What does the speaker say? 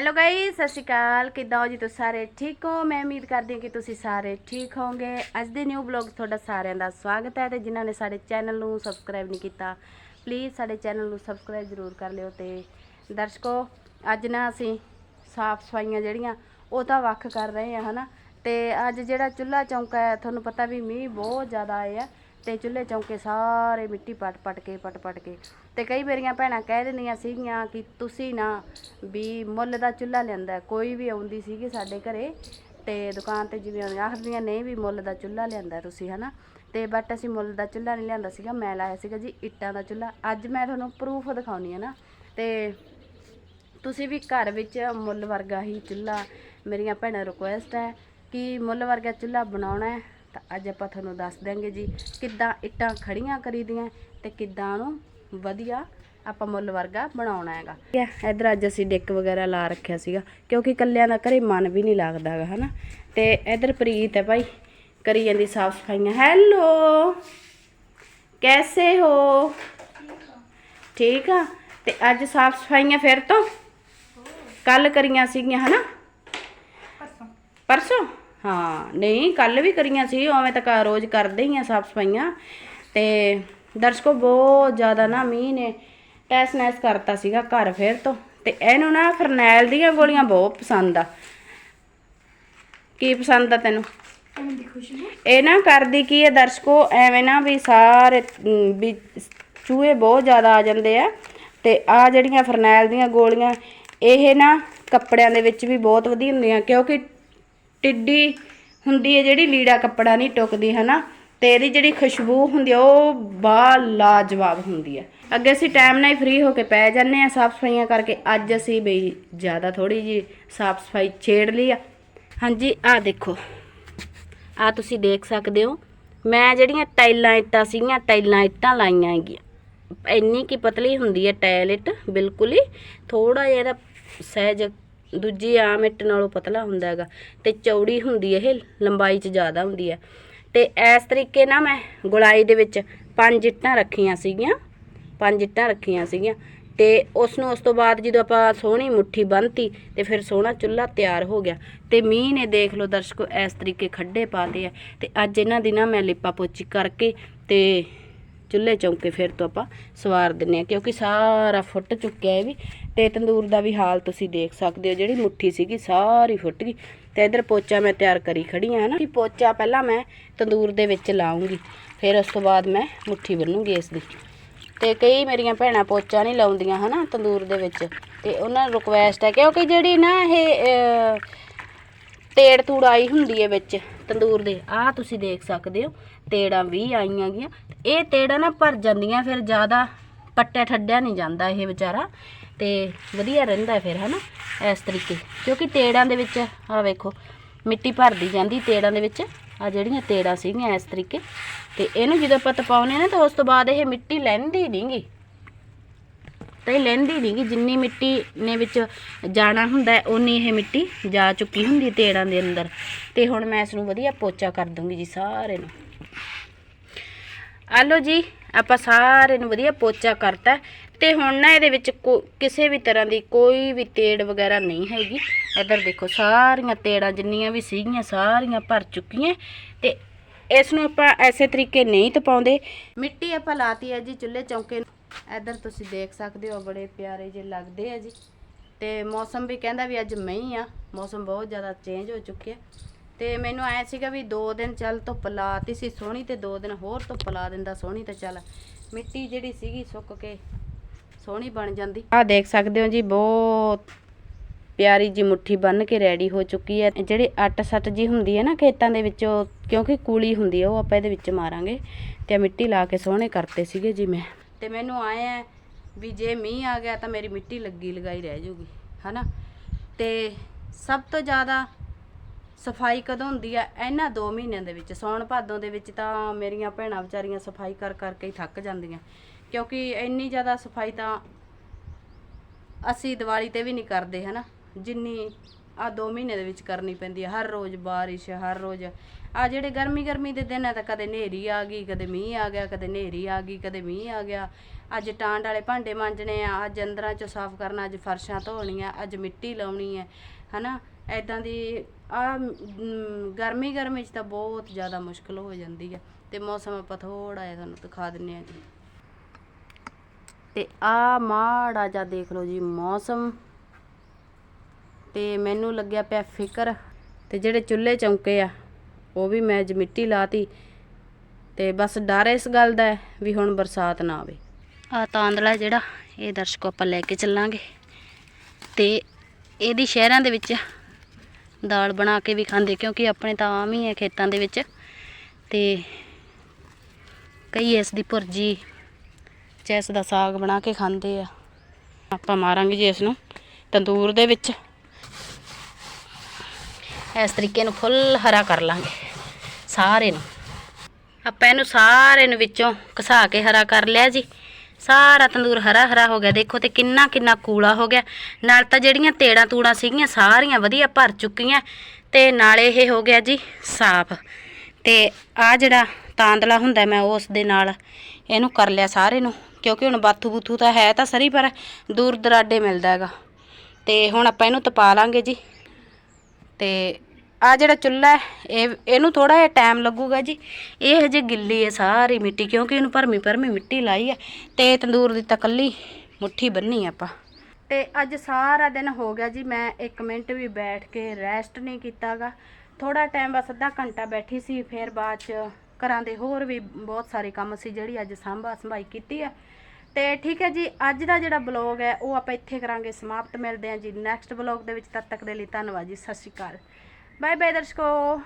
Hello ਗਾਈ ਸਤਿ ਸ਼੍ਰੀ ਅਕਾਲ। ਕਿੱਦਾਂ ਹੋ ਜੀ ਤੁਸੀਂ ਸਾਰੇ? ਠੀਕ ਹੋ? ਮੈਂ ਉਮੀਦ ਕਰਦੀ ਹਾਂ ਕਿ ਤੁਸੀਂ ਸਾਰੇ ਠੀਕ ਹੋਵੋਗੇ। ਅੱਜ ਦੇ ਨਿਊ ਬਲੌਗ ਤੁਹਾਡਾ ਸਾਰਿਆਂ ਦਾ ਸਵਾਗਤ ਹੈ ਤੇ ਜਿਨ੍ਹਾਂ ਨੇ ਸਾਡੇ ਚੈਨਲ ਨੂੰ ਸਬਸਕ੍ਰਾਈਬ ਨਹੀਂ ਕੀਤਾ ਪਲੀਜ਼ ਸਾਡੇ ਚੈਨਲ ਨੂੰ ਸਬਸਕ੍ਰਾਈਬ ਜ਼ਰੂਰ ਕਰ ਲਿਓ ਤੇ ਦਰਸ਼ਕੋ, ਅੱਜ ਨਾ ਅਸੀਂ ਸਾਫ਼ ਸਫਾਈਆਂ ਜਿਹੜੀਆਂ, ਉਹ ਤਾਂ ਵੱਖ ਕਰ ਰਹੇ ਆ ਹਨਾ? ਤੇ ਅੱਜ ਜਿਹੜਾ ਚੁੱਲ੍ਹਾ ਚੌਂਕਾ ਹੈ, ਤੁਹਾਨੂੰ ਪਤਾ ਵੀ ਮੀਂਹ ਬਹੁਤ ਜ਼ਿਆਦਾ ਆਏ ਆ ਤੇ ਚੁੱਲ੍ਹੇ ਚੌਂਕੇ ਸਾਰੇ ਮਿੱਟੀ ਪਟ ਪਟ ਕੇ, ਪਟ ਪਟ ਕੇ। ਤੇ ਕਈ ਮੇਰੀਆਂ ਭੈਣਾਂ ਕਹਿ ਦਿੰਦੀਆਂ ਸੀਗੀਆਂ ਕਿ ਤੁਸੀਂ ਨਾ ਵੀ ਮੁੱਲ ਦਾ ਚੁੱਲ੍ਹਾ ਲਿਆਂਦਾ, ਕੋਈ ਵੀ ਆਉਂਦੀ ਸੀਗੀ ਸਾਡੇ ਘਰੇ ਤੇ ਦੁਕਾਨ ਤੇ ਜਿਵੇਂ ਆਖਦੀਆਂ, ਨਹੀਂ ਵੀ ਮੁੱਲ ਦਾ ਚੁੱਲ੍ਹਾ ਲਿਆਂਦਾ ਤੁਸੀਂ ਹਨਾ। ਤੇ ਬਟ ਅਸੀਂ ਮੁੱਲ ਦਾ ਚੁੱਲ੍ਹਾ ਨਹੀਂ ਲਿਆਂਦਾ ਸੀਗਾ, ਮੈਂ ਲਾਇਆ ਸੀਗਾ ਜੀ ਇੱਟਾਂ ਦਾ ਚੁੱਲ੍ਹਾ। ਅੱਜ ਮੈਂ ਤੁਹਾਨੂੰ ਪ੍ਰੂਫ ਦਿਖਾਉਣੀ ਹੈ ਨਾ। ਤੇ ਤੁਸੀਂ ਵੀ ਘਰ ਵਿੱਚ ਮੁੱਲ ਵਰਗਾ ਹੀ ਚੁੱਲ੍ਹਾ ਮੇਰੀਆਂ ਭੈਣਾਂ ਰਿਕੁਐਸਟ ਹੈ ਕਿ ਮੁੱਲ ਵਰਗਾ ਚੁੱਲ੍ਹਾ ਬਣਾਉਣਾ ਹੈ। ਤਾਂ ਅੱਜ ਆਪਾਂ ਤੁਹਾਨੂੰ ਦੱਸ ਦਿਆਂਗੇ ਜੀ ਕਿੱਦਾਂ ਇੱਟਾਂ ਖੜੀਆਂ ਕਰੀਦੀਆਂ ਤੇ ਕਿੱਦਾਂ ਉਹਨੂੰ ਵਧੀਆ ਆਪਾਂ ਮੁੱਲ ਵਰਗਾ ਬਣਾਉਣਾ ਹੈਗਾ। ਠੀਕ ਹੈ, ਇਧਰ ਅੱਜ ਅਸੀਂ ਡਿੱਕ ਵਗੈਰਾ ਲਾ ਰੱਖਿਆ ਸੀਗਾ, ਕਿਉਂਕਿ ਕੱਲਿਆਂ ਦਾ ਘਰੇ ਮਨ ਵੀ ਨਹੀਂ ਲੱਗਦਾ ਹੈਗਾ, ਹਨਾ? ਤੇ ਇਧਰ ਪ੍ਰੀਤ ਹੈ ਭਾਈ, ਕਰੀ ਜਾਂਦੀ ਸਾਫ਼ ਸਫਾਈਆਂ। ਹੈਲੋ, ਕੈਸੇ ਹੋ? ਠੀਕ ਆ। ਤੇ ਅੱਜ ਸਾਫ਼ ਸਫਾਈਆਂ ਫਿਰ ਤੋਂ? ਕੱਲ ਕਰੀਆਂ ਸੀਗੀਆਂ, ਹਨਾ? ਪਰਸੋਂ ਹਾਂ ਨਹੀਂ ਕੱਲ ਵੀ ਕਰੀਆਂ ਸੀ ਉਵੇਂ ਤਾਂ ਰੋਜ਼ ਕਰਦੇ ਹੀ ਆ ਸਾਫ਼ ਸਫਾਈਆਂ। ਤੇ ਦਰਸ਼ਕੋ ਬਹੁਤ ਜ਼ਿਆਦਾ ਨਾ ਮੀਂਹ ਨੇ ਟੈਸ ਨੈਸ ਕਰਤਾ ਸੀਗਾ ਘਰ ਫੇਰ ਤੋਂ। ਤੇ ਇਹਨੂੰ ਨਾ ਫਰਨੈਲ ਦੀਆਂ ਗੋਲੀਆਂ ਬਹੁਤ ਪਸੰਦ ਆ। ਕੀ ਪਸੰਦ ਆ ਤੈਨੂੰ? ਇਹ ਨਾ ਕਰਦੀ ਕੀ ਹੈ ਦਰਸ਼ਕੋ ਐਵੇਂ ਨਾ ਵੀ ਸਾਰੇ ਵੀ ਚੂਹੇ ਬਹੁਤ ਜ਼ਿਆਦਾ ਆ ਜਾਂਦੇ ਆ। ਤੇ ਆ ਜਿਹੜੀਆਂ ਫਰਨੈਲ ਦੀਆਂ ਗੋਲੀਆਂ ਇਹ ਨਾ ਕੱਪੜਿਆਂ ਦੇ ਵਿੱਚ ਵੀ ਬਹੁਤ ਵਧੀਆ ਹੁੰਦੀਆਂ ਕਿਉਂਕਿ ਟਿੱਡੀ ਹੁੰਦੀ ਹੈ ਜਿਹੜੀ ਲੀੜਾ ਕੱਪੜਾ ਨਹੀਂ ਟੁਕਦੀ, ਹਨਾ? ਤੇ ਇਹਦੀ ਜਿਹੜੀ ਖੁਸ਼ਬੂ ਹੁੰਦੀ ਆ, ਉਹ ਬਾ ਲਾਜਵਾਬ ਹੁੰਦੀ ਹੈ ਅੱਗੇ ਅਸੀਂ ਟਾਈਮ ਨਾਲ ਹੀ ਫ੍ਰੀ ਹੋ ਕੇ ਪੈ ਜਾਂਦੇ ਆ ਸਾਫ਼ ਸਫਾਈਆਂ ਕਰਕੇ। ਅੱਜ ਅਸੀਂ ਬਈ ਜ਼ਿਆਦਾ ਥੋੜੀ ਜੀ ਸਾਫ਼ ਸਫ਼ਾਈ ਛੇੜ ਲਈ ਆ। ਹਾਂਜੀ ਆ ਦੇਖੋ। ਆ ਤੁਸੀਂ ਦੇਖ ਸਕਦੇ ਹੋ। ਮੈਂ ਜਿਹੜੀਆਂ ਟਾਈਲਾਂ ਇੱਟਾਂ ਸੀਗੀਆਂ, ਟਾਈਲਾਂ ਇੱਟਾਂ ਲਾਈਆਂ ਹੈਗੀਆਂ। ਇੰਨੀ ਕੀ ਪਤਲੀ ਹੁੰਦੀ ਹੈ ਟਾਇਲ ਇੱਟ, ਬਿਲਕੁਲ ਹੀ। ਥੋੜਾ ਜਿਹਾ ਇਹਦਾ ਸਹਿਜ ਦੂਜੀ ਆਮ ਇੱਟ ਨਾਲੋਂ ਪਤਲਾ ਹੁੰਦਾ ਹੈਗਾ ਤੇ ਚੌੜੀ ਹੁੰਦੀ ਇਹ, ਲੰਬਾਈ 'ਚ ਜ਼ਿਆਦਾ ਹੁੰਦੀ ਹੈ। ਤੇ ਇਸ ਤਰੀਕੇ ਨਾਲ ਮੈਂ ਗੁਲਾਈ ਦੇ ਵਿੱਚ ਪੰਜ ਇੱਟਾਂ ਰੱਖੀਆਂ ਸੀਗੀਆਂ, ਪੰਜ ਇੱਟਾਂ ਰੱਖੀਆਂ ਸੀਗੀਆਂ। ਤੇ ਉਸ ਨੂੰ ਉਸ ਤੋਂ ਬਾਅਦ ਜਦੋਂ ਆਪਾਂ ਸੋਹਣੀ ਮੁੱਠੀ ਬੰਨਤੀ ਤੇ ਫਿਰ ਸੋਹਣਾ ਚੁੱਲ੍ਹਾ ਤਿਆਰ ਹੋ ਗਿਆ। ਤੇ ਮੀਂਹ ਨੇ ਦੇਖ ਲਓ ਦਰਸ਼ਕੋ, ਇਸ ਤਰੀਕੇ ਖੱਡੇ ਪਾਤੇ ਆ। ਤੇ ਅੱਜ ਇਹਨਾਂ ਦੀ ਨਾ ਮੈਂ ਲਿਪਾ ਪੋਚੀ ਕਰਕੇ ਤੇ ਚੁੱਲ੍ਹੇ ਚੌਂਕੇ ਫਿਰ ਤੋਂ ਆਪਾਂ ਸਵਾਰ ਦਿੰਨੇ ਆ ਕਿਉਂਕਿ ਸਾਰਾ ਫੁੱਟ ਚੁੱਕਿਆ ਹੈ ਵੀ। ਤੇ ਤੰਦੂਰ ਦਾ ਵੀ ਹਾਲ ਤੁਸੀਂ ਦੇਖ ਸਕਦੇ ਹੋ, ਜਿਹੜੀ ਮੁੱਠੀ ਸੀਗੀ ਸਾਰੀ ਫੁੱਟ ਗਈ। ਤੇ ਇਧਰ ਪੋਚਾ ਮੈਂ ਤਿਆਰ ਕਰੀ ਖੜੀ ਆ ਨਾ ਕਿ ਪੋਚਾ ਪਹਿਲਾਂ ਮੈਂ ਤੰਦੂਰ ਦੇ ਵਿੱਚ ਲਾਉਂਗੀ ਫਿਰ ਉਸ ਤੋਂ ਬਾਅਦ ਮੈਂ ਮੁੱਠੀ ਬੰਨੂਗੀ ਇਸ ਦੀ। ਤੇ ਕਈ ਮੇਰੀਆਂ ਭੈਣਾਂ ਪੋਚਾ ਨਹੀਂ ਲਾਉਂਦੀਆਂ, ਹਨਾ, ਤੰਦੂਰ ਦੇ ਵਿੱਚ। ਤੇ ਉਹਨਾਂ ਨੂੰ ਰਿਕੁਐਸਟ ਹੈ, ਕਿਉਂਕਿ ਜਿਹੜੀ ਨਾ ਇਹ ਤੇੜ ਤੂੜ ਆਈ ਹੁੰਦੀ ਹੈ ਵਿੱਚ ਤੰਦੂਰ ਦੇ, ਆਹ ਤੁਸੀਂ ਦੇਖ ਸਕਦੇ ਹੋ, ਤੇੜਾਂ ਵੀ ਆਈਆਂ ਗੀਆਂ ਇਹ ਤੇੜਾਂ ਨਾ ਭਰ ਜਾਂਦੀਆਂ, ਫਿਰ ਜ਼ਿਆਦਾ ਪੱਟਿਆ ਠੱਡਿਆ ਨਹੀਂ ਜਾਂਦਾ ਇਹ ਵਿਚਾਰਾ ਤੇ ਵਧੀਆ ਰਹਿੰਦਾ ਫਿਰ ਹਨਾ ਇਸ ਤਰੀਕੇ। ਕਿਉਂਕਿ ਤੇੜਾਂ ਦੇ ਵਿੱਚ ਆਹ ਵੇਖੋ ਮਿੱਟੀ ਭਰਦੀ ਜਾਂਦੀ ਤੇੜਾਂ ਦੇ ਵਿੱਚ। ਆ ਜਿਹੜੀਆਂ ਤੇੜਾਂ ਸੀਗੀਆਂ ਇਸ ਤਰੀਕੇ। ਤੇ ਇਹਨੂੰ ਜਦੋਂ ਆਪਾਂ ਤਪਾਉਨੇ ਨਾ ਤਾਂ ਉਸ ਤੋਂ ਬਾਅਦ ਇਹ ਮਿੱਟੀ ਲੈਂਦੀ ਨਹੀਂਗੀ ਤੇ ਇਹ ਲੈਂਦੀ ਨਹੀਂਗੀ ਜਿੰਨੀ ਮਿੱਟੀ ਨੇ ਵਿੱਚ ਜਾਣਾ ਹੁੰਦਾ ਹੈ, ਉਨੀ ਇਹ ਮਿੱਟੀ ਜਾ ਚੁੱਕੀ ਹੁੰਦੀ ਤੇੜਾਂ ਦੇ ਅੰਦਰ। ਤੇ ਹੁਣ ਮੈਂ ਇਸ ਨੂੰ ਵਧੀਆ ਪੋਚਾ ਕਰ ਦੂੰਗੀ ਜੀ ਸਾਰੇ ਨੂੰ। ਆਲੋ ਜੀ ਆਪਾਂ ਸਾਰੇ ਨੂੰ ਵਧੀਆ ਪੋਚਾ ਕਰਤਾ ਤੇ ਹੁਣ ਨਾ ਇਹਦੇ ਵਿੱਚ ਕੋ- ਕਿਸੇ ਵੀ ਤਰ੍ਹਾਂ ਦੀ ਕੋਈ ਵੀ ਤੇੜ ਵਗੈਰਾ ਨਹੀਂ ਹੈਗੀ। ਇੱਧਰ ਦੇਖੋ, ਸਾਰੀਆਂ ਤੇੜਾਂ ਜਿੰਨੀਆਂ ਵੀ ਸੀਗੀਆਂ, ਸਾਰੀਆਂ ਭਰ ਚੁੱਕੀਆਂ। ਤੇ ਇਸ ਨੂੰ ਆਪਾਂ ਐਸੇ ਤਰੀਕੇ ਨਹੀਂ ਤਪਾਉਂਦੇ। ਮਿੱਟੀ ਆਪਾਂ ਲਾਤੀ ਹੈ ਜੀ ਚੁੱਲ੍ਹੇ ਚੌਂਕੇ ਨੂੰ। ਇੱਧਰ ਤੁਸੀਂ ਦੇਖ ਸਕਦੇ ਹੋ, ਬੜੇ ਪਿਆਰੇ ਜਿਹੇ ਲੱਗਦੇ ਆ ਜੀ। ਤੇ ਮੌਸਮ ਵੀ ਕਹਿੰਦਾ ਵੀ ਅੱਜ ਮਈ ਆ। ਮੌਸਮ ਬਹੁਤ ਜ਼ਿਆਦਾ ਚੇਂਜ ਹੋ ਚੁੱਕਿਆ। ਤੇ ਮੈਨੂੰ ਆਇਆ ਸੀਗਾ ਵੀ 2 ਦਿਨ ਚੱਲ ਧੁੱਪ ਲਾਤੀ ਸੀ ਸੋਹਣੀ ਤੇ 2 ਦਿਨ ਹੋਰ ਧੁੱਪ ਲਾ ਦਿੰਦਾ ਸੋਹਣੀ ਤੇ ਚੱਲ ਮਿੱਟੀ ਜਿਹੜੀ ਸੀਗੀ ਸੁੱਕ ਕੇ ਸੋਹਣੀ ਬਣ ਜਾਂਦੀ। ਆ ਦੇਖ ਸਕਦੇ ਹੋ ਜੀ, ਬਹੁਤ ਪਿਆਰੀ ਜੀ ਮੁੱਠੀ ਬੰਨ ਕੇ ਰੈਡੀ ਹੋ ਚੁੱਕੀ ਹੈ। ਜਿਹੜੇ ਅੱਟ ਸੱਟ ਜੀ ਹੁੰਦੀ ਹੈ ਨਾ ਖੇਤਾਂ ਦੇ ਵਿੱਚ ਉਹ ਕਿਉਂਕਿ ਕੂਲੀ ਹੁੰਦੀ ਹੈ, ਉਹ ਆਪਾਂ ਇਹਦੇ ਵਿੱਚ ਮਾਰਾਂਗੇ ਤੇ ਮਿੱਟੀ ਲਾ ਕੇ ਸੋਹਣੇ ਕਰਤੇ ਸੀਗੇ ਜੀ ਮੈਂ। ਤੇ ਮੈਨੂੰ ਆਏ ਆ ਵੀ ਜੇ ਮੀਂਹ ਆ ਗਿਆ ਤਾਂ ਮੇਰੀ ਮਿੱਟੀ ਲੱਗੀ ਲਗਾਈ ਰਹਿ ਜੂਗੀ, ਹਨਾ? ਤੇ ਸਭ ਤੋਂ ਜ਼ਿਆਦਾ ਸਫ਼ਾਈ ਕਦੋਂ ਹੁੰਦੀ ਆ? ਇਹਨਾਂ 2 ਮਹੀਨਿਆਂ ਦੇ ਵਿੱਚ। ਸੌਣ ਭਾਦੋਂ ਦੇ ਵਿੱਚ ਤਾਂ ਮੇਰੀਆਂ ਭੈਣਾਂ ਵਿਚਾਰੀਆਂ ਸਫ਼ਾਈ ਕਰ ਕਰਕੇ ਹੀ ਥੱਕ ਜਾਂਦੀਆਂ। ਕਿਉਂਕਿ ਇੰਨੀ ਜ਼ਿਆਦਾ ਸਫ਼ਾਈ ਤਾਂ ਅਸੀਂ ਦੀਵਾਲੀ ਤੇ ਵੀ ਨਹੀਂ ਕਰਦੇ, ਹਨਾ? ਜਿੰਨੀ ਆ 2 ਮਹੀਨੇ ਦੇ ਵਿੱਚ ਕਰਨੀ ਪੈਂਦੀ ਹੈ ਹਰ ਰੋਜ਼ ਬਾਰਿਸ਼, ਹਰ ਰੋਜ਼ ਆ ਜਿਹੜੇ ਗਰਮੀ ਗਰਮੀ ਦੇ ਦਿਨ ਆ ਤਾਂ ਕਦੇ ਹਨੇਰੀ ਆ ਗਈ, ਕਦੇ ਮੀਂਹ ਆ ਗਿਆ, ਕਦੇ ਹਨੇਰੀ ਆ ਗਈ, ਕਦੇ ਮੀਂਹ ਆ ਗਿਆ। ਅੱਜ ਟਾਂਡ ਵਾਲੇ ਭਾਂਡੇ ਮਾਂਜਣੇ ਆ, ਅੱਜ ਅੰਦਰਾਂ 'ਚੋਂ ਸਾਫ਼ ਕਰਨਾ, ਅੱਜ ਫਰਸ਼ਾਂ ਧੋਣੀਆਂ, ਅੱਜ ਮਿੱਟੀ ਲਾਉਣੀ ਹੈ, ਹਨਾ? ਐਦਾਂ ਦੀ, ਆ ਗਰਮੀ ਗਰਮੀ ਚ ਤਾਂ ਬਹੁਤ ਜ਼ਿਆਦਾ ਮੁਸ਼ਕਲ ਹੋ ਜਾਂਦੀ ਹੈ ਤੇ ਮੌਸਮ ਆਪਾਂ ਥੋੜਾ ਜਿਹਾ ਤੁਹਾਨੂੰ ਦਿਖਾ ਦਿੰਨੇ ਆ ਜੀ। ਤੇ ਆ ਮਾੜਾ ਜਿਹਾ ਦੇਖ ਲਓ ਜੀ ਮੌਸਮ। ਤੇ ਮੈਨੂੰ ਲੱਗਿਆ ਪਿਆ ਫਿਕਰ। ਤੇ ਜਿਹੜੇ ਚੁੱਲ੍ਹੇ ਚੌਂਕੇ ਆ, ਉਹ ਵੀ ਮੈਂ ਅੱਜ ਮਿੱਟੀ ਲਾਤੀ। ਤੇ ਬਸ ਡਰ ਇਸ ਗੱਲ ਦਾ ਵੀ ਹੁਣ ਬਰਸਾਤ ਨਾ ਆਵੇ। ਆ ਤਾਂਦਲਾ ਜਿਹੜਾ, ਇਹ ਦਰਸ਼ਕੋ ਆਪਾਂ ਲੈ ਕੇ ਚੱਲਾਂਗੇ। ਤੇ ਇਹਦੀ ਸ਼ਹਿਰਾਂ ਦੇ ਵਿੱਚ ਦਾਲ ਬਣਾ ਕੇ ਵੀ ਖਾਂਦੇ, ਕਿਉਂਕਿ ਆਪਣੇ ਤਾਂ ਆਮ ਹੀ ਹੈ ਖੇਤਾਂ ਦੇ ਵਿੱਚ। ਤੇ ਕਈ ਇਸ ਦੀ ਭੁਰਜੀ, ਚੈਸ ਦਾ ਸਾਗ ਬਣਾ ਕੇ ਖਾਂਦੇ ਆ। ਆਪਾਂ ਮਾਰਾਂਗੇ ਜੀ ਇਸ ਨੂੰ ਤੰਦੂਰ ਦੇ ਵਿੱਚ। ਇਸ ਤਰੀਕੇ ਨੂੰ ਫੁੱਲ ਹਰਾ ਕਰ ਲਾਂਗੇ ਸਾਰੇ ਨੂੰ। ਆਪਾਂ ਇਹਨੂੰ ਸਾਰੇ ਨੂੰ ਵਿੱਚੋਂ ਘਸਾ ਕੇ ਹਰਾ ਕਰ ਲਿਆ ਜੀ। ਸਾਰਾ ਤੰਦੂਰ ਹਰਾ ਹਰਾ ਹੋ ਗਿਆ। ਦੇਖੋ ਤੇ ਕਿੰਨਾ ਕਿੰਨਾ ਕੂੜਾ ਹੋ ਗਿਆ। ਨਾਲ ਤਾਂ ਜਿਹੜੀਆਂ ਤੇੜਾਂ ਤੂੜਾਂ ਸੀਗੀਆਂ ਸਾਰੀਆਂ ਵਧੀਆ ਭਰ ਚੁੱਕੀਆਂ। ਤੇ ਨਾਲੇ ਇਹ ਹੋ ਗਿਆ ਜੀ ਸਾਫ਼। ਤੇ ਆ ਜਿਹੜਾ ਤਾਂਦਲਾ ਹੁੰਦਾ ਮੈਂ ਉਸ ਦੇ ਨਾਲ ਇਹਨੂੰ ਕਰ ਲਿਆ ਸਾਰੇ ਨੂੰ। ਕਿਉਂਕਿ ਹੁਣ ਬਾਥੂ ਬੂਥੂ ਤਾਂ ਹੈ ਤਾਂ ਸਰੀ, ਪਰ ਦੂਰ ਦਰਾਡੇ ਮਿਲਦਾ ਹੈਗਾ। ਤੇ ਹੁਣ ਆਪਾਂ ਇਹਨੂੰ ਤਪਾ ਲਾਂਗੇ ਜੀ। ਤੇ ਆ ਜਿਹੜਾ ਚੁੱਲ੍ਹਾ ਹੈ, ਇਹ, ਇਹਨੂੰ ਥੋੜਾ ਜਿਹਾ ਟਾਈਮ ਲੱਗੂਗਾ ਜੀ। ਇਹ ਹਜੇ ਗਿੱਲੀ ਹੈ ਸਾਰੀ ਮਿੱਟੀ, ਕਿਉਂਕਿ ਇਹਨੂੰ ਭਰਮੀ ਭਰਮੀ ਮਿੱਟੀ ਲਾਈ ਹੈ ਤੇ ਤੰਦੂਰ ਦੀ ਤਕੱਲੀ ਮੁੱਠੀ ਬੰਨੀ ਆਪਾਂ। ਤੇ ਅੱਜ ਸਾਰਾ ਦਿਨ ਹੋ ਗਿਆ ਜੀ, ਮੈਂ 1 ਮਿੰਟ ਵੀ ਬੈਠ ਕੇ ਰੈਸਟ ਨਹੀਂ ਕੀਤਾਗਾ। ਥੋੜਾ ਟਾਈਮ ਬਸ ਅੱਧਾ ਘੰਟਾ ਬੈਠੀ ਸੀ, ਫਿਰ ਬਾਅਦ ਚ ਘਰਾਂ ਦੇ ਹੋਰ ਵੀ ਬਹੁਤ ਸਾਰੇ ਕੰਮ ਸੀ, ਜਿਹੜੀ ਅੱਜ ਸਾਂਭਾ ਸੰਭਾਈ ਕੀਤੀ ਆ। ਤੇ ਠੀਕ ਹੈ ਜੀ, ਅੱਜ ਦਾ ਜਿਹੜਾ ਬਲੌਗ ਹੈ, ਉਹ ਆਪਾਂ ਇੱਥੇ ਕਰਾਂਗੇ ਸਮਾਪਤ। ਮਿਲਦੇ ਹਾਂ ਜੀ ਨੈਕਸਟ ਬਲੌਗ ਦੇ ਵਿੱਚ, ਤਦ ਤੱਕ ਦੇ ਲਈ ਧੰਨਵਾਦ ਜੀ, ਸਤਿ ਸ਼੍ਰੀ ਅਕਾਲ। Bye-bye, Darsko!